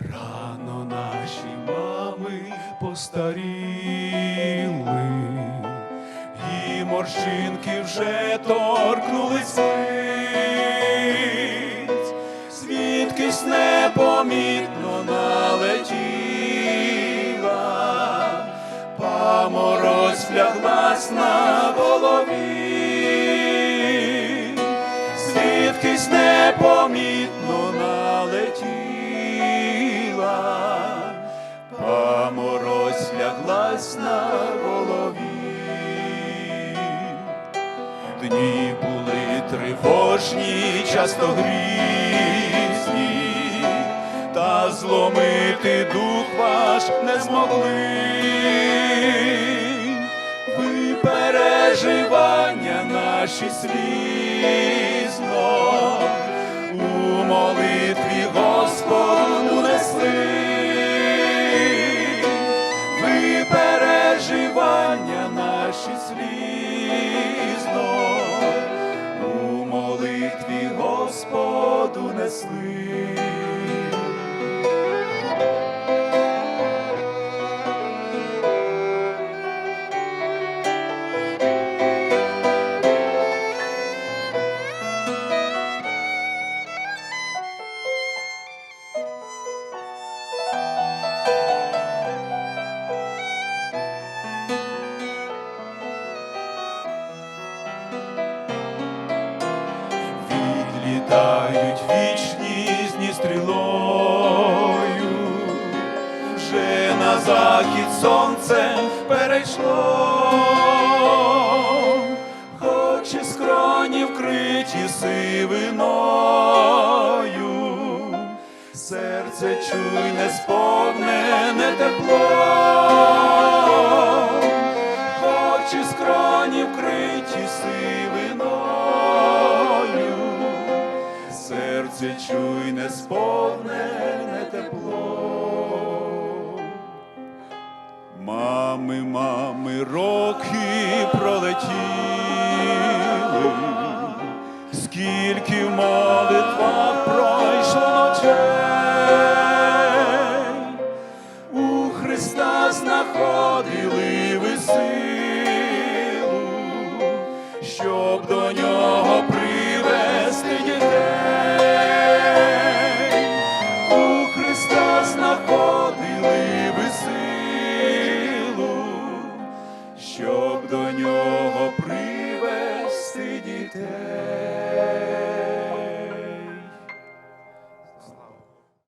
Рано наші мами постаріли, і морщинки вже торкнулися, звідкись непомітно налетіла, паморозь ляглась на голові, звідкись непомітно налетіла паморозь ляглась на голові. Дні були тривожні, часто грізні, та зломити дух ваш не змогли. Ви переживання наші слізно переживання наші слізно Відлітають вічні зні стрілою, вже на захід сонце перейшло, хоч і скроні вкриті сивиною, серце чуйне сповнене тепло, серце чуйне сповнене тепло. Мами, мами, роки пролетіли, скільки молитвах